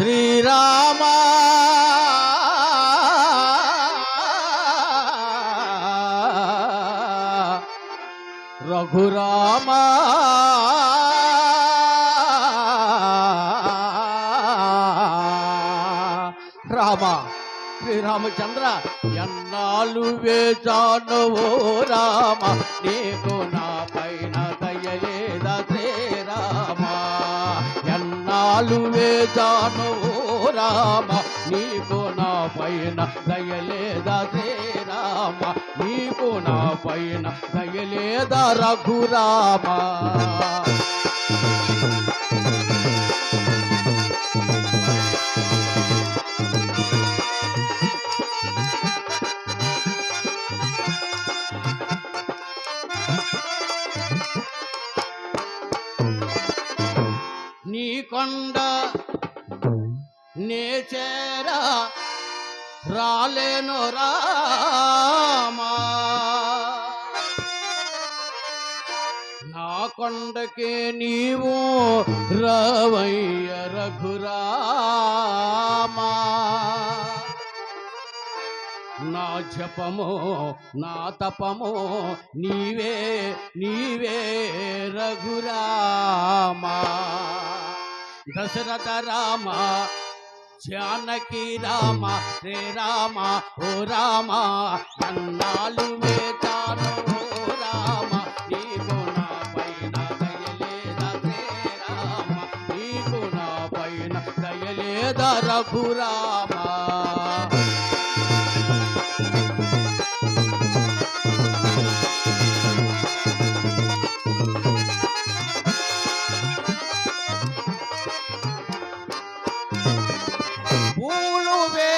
శ్రీరామ. రఘురామ. రామ శ్రీరామచంద్ర ఎన్నాళ్ళు వేచానవో రామ నీకు ఎన్నాళ్ళు రామ? నీకు నా పైన దయలేదా శ్రీరామ నీకు నా పైన దయలేదా రఘురామ కొండ నే చేరా రాలేను రామా. నా కొండకే నీవు రవయ్య రఘురామా. నా జపము నా తపము నీవే నీవే రఘురామా. దశరథ రామ జానకి రామ రే రామ ఓ రామ అన్నాలు వేతాను ఓ రామ నీకు నా పైన దయలేదా రే రామ నీకు నా పైన దయలేదా రఘురామ Oh, Ulube.